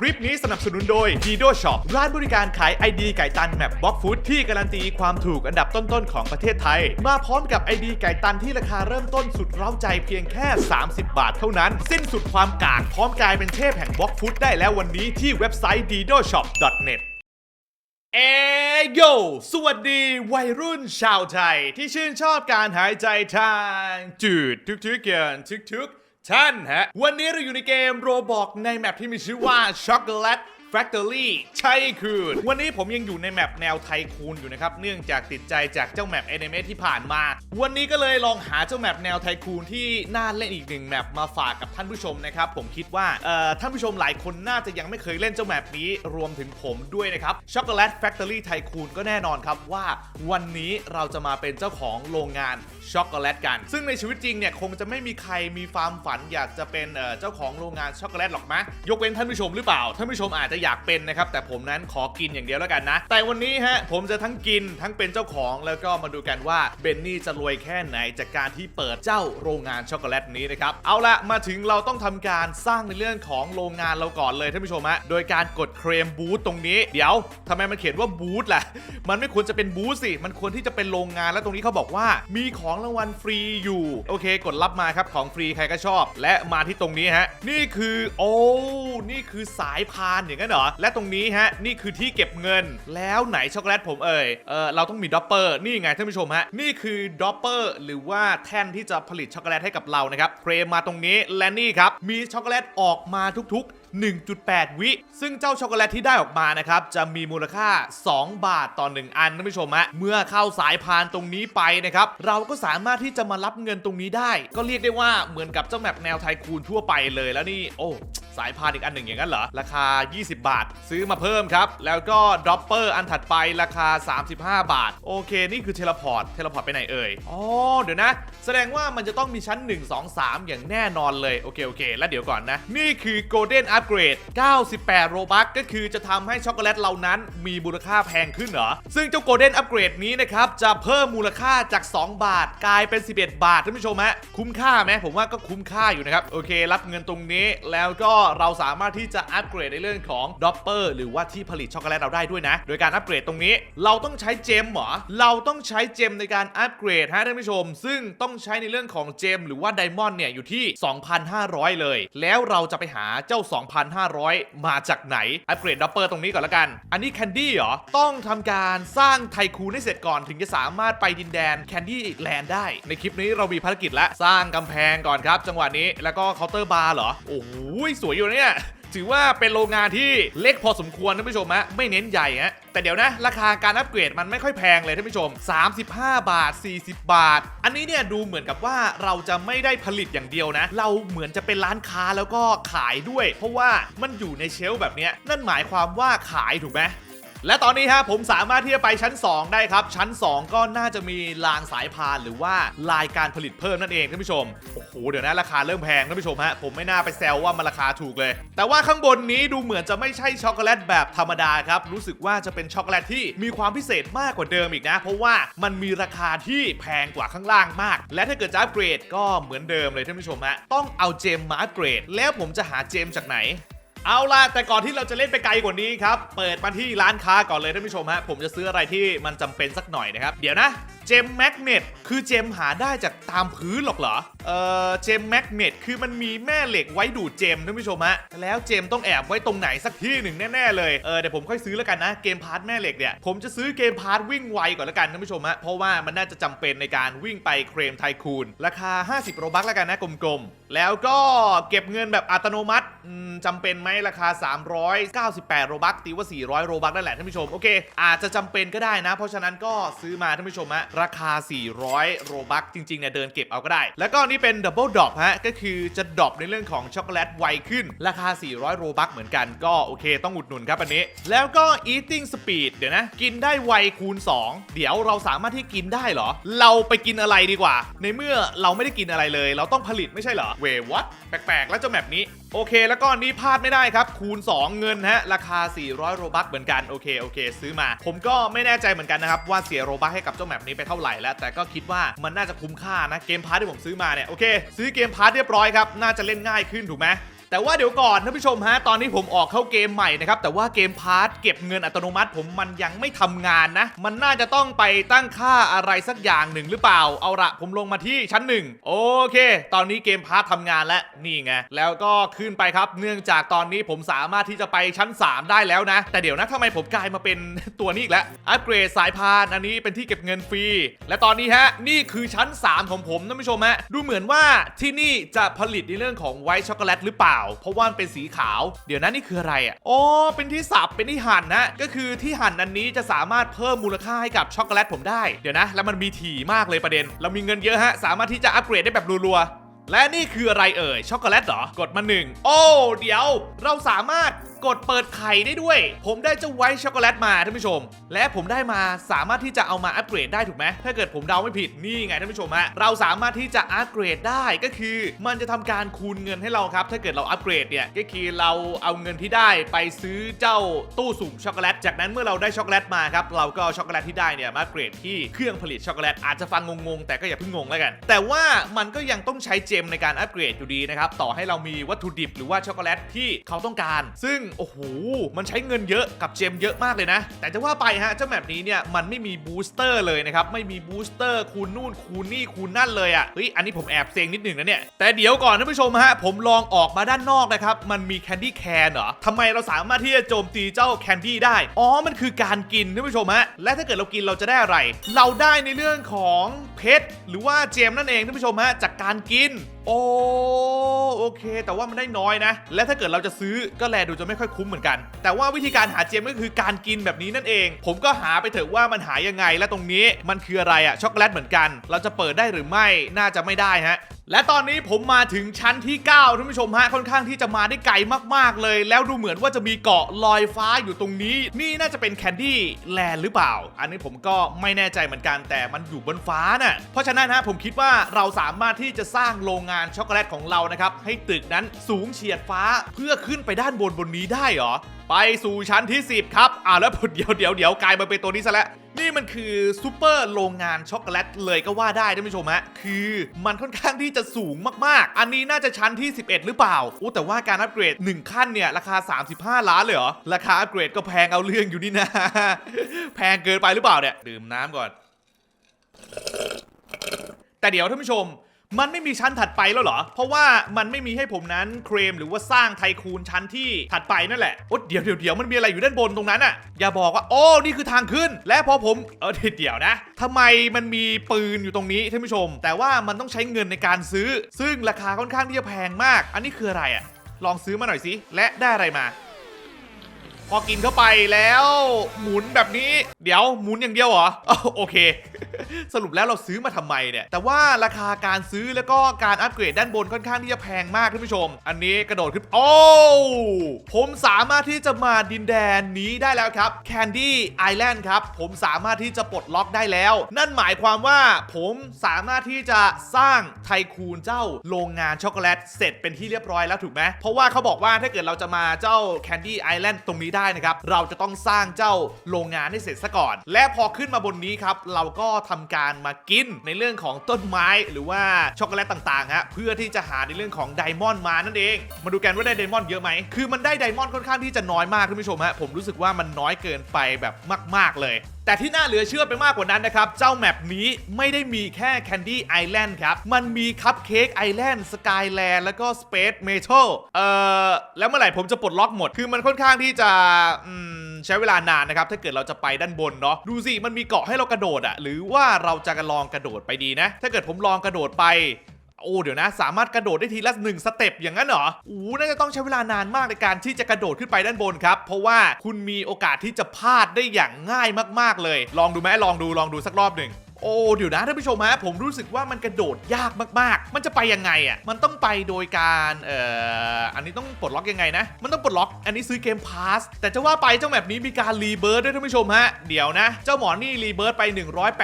คลิปนี้สนับสนุนโดย Dido Shop ร้านบริการขายไอดีไก่ตันแมปบล็อกฟู้ดที่การันตีความถูกอันดับต้นๆของประเทศไทย มาพร้อมกับไอดีไก่ตันที่ราคาเริ่มต้นสุดเร้าใจเพียงแค่ 30 บาทเท่านั้น สิ้นสุดความกากพร้อมกลายเป็นเทพแห่งบล็อกฟู้ดได้แล้ววันนี้ที่เว็บไซต์ didoshop.net เอโย สวัสดีวัยรุ่นชาวไทย ที่ชื่นชอบการหายใจทาง จืดทุกๆอย่างทุกๆ ท่านฮะ วันนี้เราอยู่ในเกมโรบอกในแมปที่มีชื่อว่า Chocolate Factory ใช่คือวันนี้ผมยังอยู่ในแมปแนวไทคูนอยู่นะครับ เนื่องจากติดใจจากเจ้าแมปแอนิเมะที่ผ่านมา วันนี้ก็เลยลองหาเจ้าแมปแนวไทคูนที่น่าเล่นอีกหนึ่งแมปมาฝากกับท่านผู้ชมนะครับ ผมคิดว่าเอ่อท่านผู้ชมหลายคนน่าจะยังไม่เคยเล่นเจ้าแมปนี้รวมถึงผมด้วยนะครับ Chocolate Factory Tycoon ก็แน่นอนครับว่า วันนี้เราจะมาเป็นเจ้าของโรงงาน ช็อกโกแลตกัน ซึ่งในชีวิตจริงเนี่ยคงจะไม่มีใครมีความฝันอยากจะเป็นเจ้าของโรงงานช็อกโกแลตหรอกมะยกเว้นท่านผู้ชมหรือเปล่า ท่านผู้ชมอาจจะอยากเป็นนะครับ แต่ผมนั้นขอกินอย่างเดียวแล้วกันนะ แต่วันนี้ฮะผมจะทั้งกินทั้งเป็นเจ้าของแล้วก็มาดูกันว่าเบนนี่จะรวยแค่ไหนจากการที่เปิดเจ้าโรงงานช็อกโกแลตนี้นะครับ เอาละมาถึงเราต้องทำการสร้างในเรื่องของโรงงานเราก่อนเลยท่านผู้ชมฮะ โดยการกดเคลมบูธตรงนี้ เดี๋ยวทำไมมันเขียนว่าบูธล่ะ มันไม่ควรจะเป็นบูธสิ มันควรที่จะเป็นโรงงาน แล้วตรงนี้เขาบอกว่ามีของสองรางวัลฟรีอยู่ โอเค กดรับมาครับของฟรีใครก็ชอบ และมาที่ตรงนี้ฮะ นี่คือโอ้นี่คือสายพานอย่างนั้นเหรอ และตรงนี้ฮะ นี่คือที่เก็บเงิน แล้วไหนช็อกโกแลตผมเอ่ยเออเราต้องมีดอปเปอร์นี่ไงท่านผู้ชมฮะ นี่คือดอปเปอร์หรือว่าแท่นที่จะผลิตช็อกโกแลตให้กับเรานะครับเครมมาตรงนี้และนี่ครับมีช็อกโกแลตออกมาทุกๆ 1.8 วิ ซึ่งเจ้าช็อกโกแลตที่ได้ออกมานะครับ จะมีมูลค่า 2 บาทต่อ 1 อันท่านผู้ชมฮะเมื่อเข้าสายพานตรงนี้ไปนะครับ เราก็สามารถที่จะมารับเงินตรงนี้ได้ ก็เรียกได้ว่าเหมือนกับเจ้าแมปแนวไทคูนทั่วไปเลยแล้วนี่ โอ้ สายพานอีกอันหนึ่งอย่างนั้นเหรอ ราคา 20 บาท ซื้อมาเพิ่มครับ แล้วก็ดรอปเปอร์อันถัดไปราคา 35 บาท โอเค นี่คือเทเลพอร์ต เทเลพอร์ตไปไหนเอ่ย อ๋อ เดี๋ยวนะ แสดงว่ามันจะต้องมีชั้น 1 2 3 อย่างแน่นอนเลย โอเค โอเค แล้วเดี๋ยวก่อนนะ นี่คือ Golden Upgrade 98 โรบัคก็คือจะทำให้ช็อกโกแลตเหล่านั้นมีมูลค่าแพงขึ้นเหรอ ซึ่งเจ้า Golden Upgrade นี้นะครับจะเพิ่มมูลค่าจาก 2 บาทกลายเป็น 11 บาทท่านผู้ชมฮะ คุ้มค่าไหมผมว่าก็คุ้มค่าอยู่นะครับ โอเค รับเงินตรงนี้แล้วก็เราสามารถที่จะอัปเกรดในเรื่องของด็อปเปอร์หรือว่าที่ผลิตช็อกโกแลตเราได้ด้วยนะ โดยการอัปเกรดตรงนี้ เราต้องใช้เจมเหรอ เราต้องใช้เจมในการอัปเกรดฮะท่านผู้ชม ซึ่งต้องใช้ในเรื่องของเจมหรือว่าไดมอนด์เนี่ยอยู่ที่ 2,500 เลย แล้วเราจะไปหาเจ้า 2,500 มาจากไหน อัปเกรดด็อปเปอร์ตรงนี้ก่อนละกัน อันนี้แคนดี้เหรอ ต้องทำการสร้างไทคูนให้เสร็จก่อนถึงจะสามารถไปดินแดนแคนดี้แลนด์ได้ ในคลิปนี้เรามีภารกิจละ สร้างกำแพงก่อนครับ จังหวะนี้ แล้วก็เคาน์เตอร์บาร์เหรอ โอ้โหสวยอยู่เนี่ยถือว่าเป็นโรงงานที่เล็กพอสมควรท่านผู้ชมฮะไม่เน้นใหญ่ฮะแต่เดี๋ยวนะ ราคาการอัปเกรดมันไม่ค่อยแพงเลยท่านผู้ชม 35 บาท 40 บาท อันนี้เนี่ยดูเหมือนกับว่าเราจะไม่ได้ผลิตอย่างเดียวนะ เราเหมือนจะเป็นร้านค้าแล้วก็ขายด้วย เพราะว่ามันอยู่ในเชลฟ์แบบเนี้ยนั่นหมายความว่าขายถูกไหม และตอนนี้ฮะผมสามารถที่จะไปชั้น 2 ได้ครับ ชั้น 2 ก็น่าจะมีรางสายพานหรือว่าลายการผลิตเพิ่มนั่นเองท่านผู้ชมโอ้โหเดี๋ยวนะราคาเริ่มแพงท่านผู้ชมฮะผมไม่น่าไปแซวว่ามันราคาถูกเลย แต่ว่าข้างบนนี้ดูเหมือนจะไม่ใช่ช็อกโกแลตแบบธรรมดาครับรู้สึกว่าจะเป็นช็อกโกแลตที่มีความพิเศษมากกว่าเดิมอีกนะ เพราะว่ามันมีราคาที่แพงกว่าข้างล่างมาก และถ้าเกิดจะอัปเกรดก็เหมือนเดิมเลยท่านผู้ชมฮะต้องเอาเจมมาอัปเกรด แล้วผมจะหาเจมจากไหน เอาล่ะแต่ก่อนที่เราจะเล่นไปไกลกว่านี้ครับ เปิดมาที่ร้านค้าก่อนเลยท่านผู้ชมฮะผมจะซื้ออะไรที่มันจำเป็นสักหน่อยนะครับ เดี๋ยวนะ เจมแมกเนตคือเจมหาได้จากตามพื้นหรอกเหรอ เอ่อเจมแมกเนตคือมันมีแม่เหล็กไว้ดูดเจมท่านผู้ชมฮะ แล้วเจมต้องแอบไว้ตรงไหนสักที่หนึ่งแน่ๆเลย เออเดี๋ยวผมค่อยซื้อแล้วกันนะ เกมพาร์ทแม่เหล็กเนี่ย ผมจะซื้อเกมพาร์ทวิ่งไวก่อนแล้วกันท่านผู้ชมฮะ เพราะว่ามันน่าจะจำเป็นในการวิ่งไปเครมไทคูนราคา 50 โรบัคแล้วกันนะกลมๆ แล้วก็เก็บเงินแบบอัตโนมัติอืมจำเป็นไหมราคา 398 โรบัคตีว่า 400 โรบัคนั่นแหละท่านผู้ชม โอเค อาจจะจำเป็นก็ได้นะ เพราะฉะนั้นก็ซื้อมาท่านผู้ชมฮะราคา 400 โรบัคจริงๆเนี่ยเดินเก็บเอาก็ได้ แล้วก็นี่เป็นดับเบิลดรอปฮะก็คือจะดรอปในเรื่องของช็อกโกแลตไวขึ้น ราคา 400 โรบัคเหมือนกันก็โอเค ต้องอุดหนุนครับอันนี้ แล้วก็ eating speed เดี๋ยวนะ กินได้ไวคูณ 2 เดี๋ยวเราสามารถที่กินได้เหรอ เราไปกินอะไรดีกว่า ในเมื่อเราไม่ได้กินอะไรเลย เราต้องผลิตไม่ใช่เหรอเววัดแปลกๆ แล้วเจ้าแมปนี้ โอเค แล้วก็อันนี้พลาดไม่ได้ครับ คูณ 2 เงินฮะ ราคา 400 โรบัคเหมือนกัน โอเค โอเค ซื้อมา ผมก็ไม่แน่ใจเหมือนกันนะครับ ว่าเสียโรบัคให้กับเจ้าแมปนี้ไปเท่าไหร่แล้ว แต่ก็คิดว่ามันน่าจะคุ้มค่านะ เกมพาร์ทที่ผมซื้อมาเนี่ย โอเค ซื้อเกมพาร์ทเรียบร้อยครับ น่าจะเล่นง่ายขึ้นถูกไหม แต่ว่าเดี๋ยวก่อนท่านผู้ชมฮะตอนนี้ผมออกเข้าเกมใหม่นะครับแต่ว่าเกมพาร์ทเก็บเงินอัตโนมัติ ผมมันยังไม่ทำงานนะ มันน่าจะต้องไปตั้งค่าอะไรสักอย่างหนึ่งหรือเปล่าเอาละผมลงมาที่ชั้นหนึ่งโอเค ตอนนี้เกมพาร์ททำงานแล้วนี่ไงแล้วก็ขึ้นไปครับ เนื่องจากตอนนี้ผมสามารถที่จะไปชั้น 3 ได้แล้วนะ แต่เดี๋ยวนะทำไมผมกลายมาเป็นตัวนี้อีกแล้วอัปเกรดสายพานอันนี้เป็นที่เก็บเงินฟรีและตอนนี้ฮะนี่คือชั้น 3 ของผมท่านผู้ชมฮะดูเหมือนว่าที่นี่จะผลิตในเรื่องของไวท์ช็อกโกแลตหรือเปล่าเพราะว่ามันเป็นสีขาว เดี๋ยวนะนี่คืออะไรอะอ๋อเป็นที่สับเป็นที่หั่นนะ ก็คือที่หั่นอันนี้จะสามารถเพิ่มมูลค่าให้กับช็อกโกแลตผมได้เดี๋ยวนะ แล้วมันมีถี่มากเลยประเด็น เรามีเงินเยอะฮะสามารถที่จะอัปเกรดได้แบบรัวๆและนี่คืออะไรเอ่ยช็อกโกแลตเหรอ กดมาหนึ่งโอ้ เดี๋ยว เราสามารถกดเปิดไข่ได้ด้วย ผมได้เจ้าไวท์ช็อกโกแลตมาท่านผู้ชม และผมได้มาสามารถที่จะเอามาอัปเกรดได้ถูกไหมถ้าเกิดผมเดาไม่ผิดนี่ไงท่านผู้ชมฮะเราสามารถที่จะอัปเกรดได้ก็คือ มันจะทำการคูณเงินให้เราครับ ถ้าเกิดเราอัปเกรดเนี่ยก็คือเราเอาเงินที่ได้ไปซื้อเจ้าตู้สุ่มช็อกโกแลตจากนั้นเมื่อเราได้ช็อกโกแลตมาครับเราก็เอาช็อกโกแลตที่ได้เนี่ยมาอัปเกรดที่เครื่องผลิตช็อกโกแลตอาจจะฟังงงๆแต่ก็อย่าเพิ่งงงแล้วกัน แต่ว่ามันก็ยังต้องใช้เจมในการอัปเกรดอยู่ดีนะครับต่อให้เรามีวัตถุดิบหรือว่าช็อกโกแลตที่เขาต้องการ ซึ่งโอ้โห มันใช้เงินเยอะกับเจมเยอะมากเลยนะ แต่จะว่าไปฮะ เจ้าแมปนี้เนี่ย มันไม่มีบูสเตอร์เลยนะครับ ไม่มีบูสเตอร์คูณนู่นคูณนี่คูณนั่นเลยอะ่ะ เฮ้ย อันนี้ผมแอบเซ็งนิดหนึ่งนะเนี่ย แต่เดี๋ยวก่อนท่านผู้ชมฮะ ผมลองออกมาด้านนอกนะครับ มันมีแคนดี้แคนเหรอทำไมเราสามารถที่จะโจมตีเจ้าแคนดี้ได้ อ๋อ มันคือการกินท่านผู้ชมฮะ และถ้าเกิดเรากินเราจะได้อะไร เราได้ในเรื่องของเพชรหรือว่าเจมนั่นเองท่านผู้ชมฮะ จากการกิน โอ้โอเค แต่ว่ามันได้น้อยนะ และถ้าเกิดเราจะซื้อก็แลดูจะไม่ค่อยคุ้มเหมือนกัน แต่ว่าวิธีการหาเจมก็คือการกินแบบนี้นั่นเอง ผมก็หาไปเถอะว่ามันหายังไงและตรงนี้มันคืออะไรอะช็อกโกแลตเหมือนกัน เราจะเปิดได้หรือไม่น่าจะไม่ได้ฮะ และตอนนี้ผมมาถึงชั้นที่ 9ท่านผู้ชมฮะค่อนข้างที่จะมาได้ไกลมากๆเลย แล้วดูเหมือนว่าจะมีเกาะลอยฟ้าอยู่ตรงนี้ นี่น่าจะเป็นแคนดี้แลนด์หรือเปล่า อันนี้ผมก็ไม่แน่ใจเหมือนกันแต่มันอยู่บนฟ้าน่ะเพราะฉะนั้นฮะผมคิดว่าเราสามารถที่จะสร้างโรงงานช็อกโกแลตของเรานะครับให้ตึกนั้นสูงเฉียดฟ้าเพื่อขึ้นไปด้านบนบนนี้ได้เหรอ ไปสู่ชั้นที่ 10 ครับ อ่าแล้วเดี๋ยวเดี๋ยวเดี๋ยวกลายมาเป็นตัวนี้ซะแล้วนี่มันคือซูเปอร์โรงงานช็อกโกแลตเลยก็ว่าได้ท่านผู้ชมฮะคือมันค่อนข้างที่จะสูงมากๆ อันนี้น่าจะชั้นที่ 11 หรือเปล่าอู้แต่ว่าการอัปเกรด 1 ขั้นเนี่ย ราคา 35 ล้านเลยเหรอ ราคาอัปเกรดก็แพงเอาเรื่องอยู่นี่นะ แพงเกินไปหรือเปล่าเนี่ย ดื่มน้ำก่อน แต่เดี๋ยวท่านผู้ชม มันไม่มีชั้นถัดไปแล้วเหรอ เพราะว่ามันไม่มีให้ผมนั้นเคลมหรือว่าสร้างไทคูนชั้นที่ถัดไปนั่นแหละโอ๊ยเดี๋ยวเดี๋ยวเดี๋ยวมันมีอะไรอยู่ด้านบนตรงนั้นอะอย่าบอกว่าโอ้นี่คือทางขึ้น และพอผมเออเดี๋ยวนะทำไมมันมีปืนอยู่ตรงนี้ท่านผู้ชม แต่ว่ามันต้องใช้เงินในการซื้อ ซึ่งราคาค่อนข้างที่จะแพงมาก อันนี้คืออะไรอะลองซื้อมาหน่อยสิและได้อะไรมา พอกินเข้าไปแล้ว หมุนแบบนี้ เดี๋ยวหมุนอย่างเดียวเหรอโอเค สรุปแล้วเราซื้อมาทำไมเนี่ย แต่ว่าราคาการซื้อแล้วก็การอัปเกรดด้านบนค่อนข้างที่จะแพงมากท่านผู้ชม อันนี้กระโดดขึ้น โอ้ ผมสามารถที่จะมาดินแดนนี้ได้แล้วครับ Candy Island ครับ ผมสามารถที่จะปลดล็อกได้แล้ว นั่นหมายความว่าผมสามารถที่จะสร้างไทคูนเจ้าโรงงานช็อกโกแลตเสร็จเป็นที่เรียบร้อยแล้วถูกไหม เพราะว่าเขาบอกว่าถ้าเกิดเราจะมาเจ้า Candy Island ตรงนี้ได้นะครับ เราจะต้องสร้างเจ้าโรงงานให้เสร็จซะก่อน และพอขึ้นมาบนนี้ครับ เราก็ทำการมากินในเรื่องของต้นไม้หรือว่าช็อกโกแลตต่างๆฮะเพื่อที่จะหาในเรื่องของไดมอนด์มานั่นเอง มาดูกันว่าได้ไดมอนด์เยอะไหมคือมันได้ไดมอนด์ค่อนข้างที่จะน้อยมากท่านผู้ชมฮะผมรู้สึกว่ามันน้อยเกินไปแบบมาก ๆเลย แต่ที่น่าเหลือเชื่อไปมากกว่านั้นนะครับ เจ้าแมปนี้ไม่ได้มีแค่ Candy Island ครับ มันมี Cupcake Island Skyland แล้วก็ Space Metal เอ่อ แล้วเมื่อไหร่ผมจะปลดล็อกหมด คือมันค่อนข้างที่จะใช้เวลานานนะครับ ถ้าเกิดเราจะไปด้านบนเนาะ ดูสิ มันมีเกาะให้เรากระโดดอะหรือว่าเราจะลองกระโดดไปดีนะ ถ้าเกิดผมลองกระโดดไป โอ้เดี๋ยวนะ สามารถกระโดดได้ทีละหนึ่งสเต็ปอย่างนั้นเหรออู้น่าจะต้องใช้เวลานานมากในการที่จะกระโดดขึ้นไปด้านบนครับ เพราะว่าคุณมีโอกาสที่จะพลาดได้อย่างง่ายมากๆเลย ลองดูไหมลองดูลองดูสักรอบหนึ่ง โอ้เดี๋ยวนะท่านผู้ชมฮะผมรู้สึกว่ามันกระโดดยากมากๆ มันจะไปยังไงอะมันต้องไปโดยการเอ่ออันนี้ต้องปลดล็อกยังไงนะ มันต้องปลดล็อก อันนี้ซื้อเกมพาสแต่จะว่าไปเจ้าแบบนี้มีการรีเบิร์ดด้วยท่านผู้ชมฮะเดี๋ยวนะ เจ้าหมอนี่รีเบิร์ดไป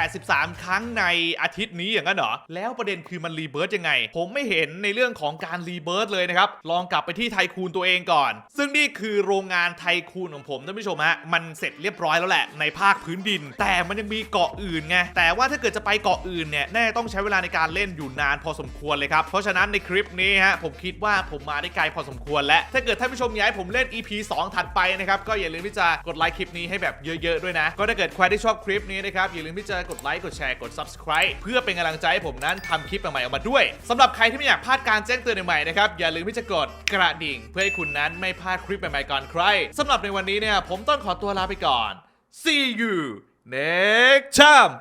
183 ครั้งในอาทิตย์นี้อย่างนั้นเหรอแล้วประเด็นคือมันรีเบิร์ดยังไง ผมไม่เห็นในเรื่องของการรีเบิร์ดเลยนะครับลองกลับไปที่ไทคูนตัวเองก่อน ซึ่งนี่คือโรงงานไทคูนของผมท่านผู้ชมฮะมันเสร็จเรียบร้อยแล้วแหละในภาคพื้นดิน แต่มันยังมีเกาะอื่นไงแต่ว่าว่าถ้าเกิดจะไปเกาะอื่นเนี่ยแน่ต้องใช้เวลาในการเล่นอยู่นานพอสมควรเลยครับ เพราะฉะนั้นในคลิปนี้ฮะผมคิดว่าผมมาได้ไกลพอสมควรและ ถ้าเกิดท่านผู้ชมอยากให้ผมเล่น EP 2 ถัดไปนะครับก็อย่าลืมที่จะกดไลค์คลิปนี้ให้แบบเยอะๆด้วยนะ ก็ถ้าเกิดใครที่ชอบคลิปนี้นะครับอย่าลืมที่จะกดไลค์กดแชร์กด subscribe เพื่อเป็นกำลังใจให้ผมนั้นทำคลิปใหม่ๆออกมาด้วยสำหรับใครที่ไม่อยากพลาดการแจ้งเตือนใหม่ๆนะครับอย่าลืมที่จะกดกระดิ่ง เพื่อให้คุณนั้นไม่พลาดคลิปใหม่ๆก่อนใครสำหรับในวันนี้เนี่ยผมต้องขอตัวลาไปก่อน see you next time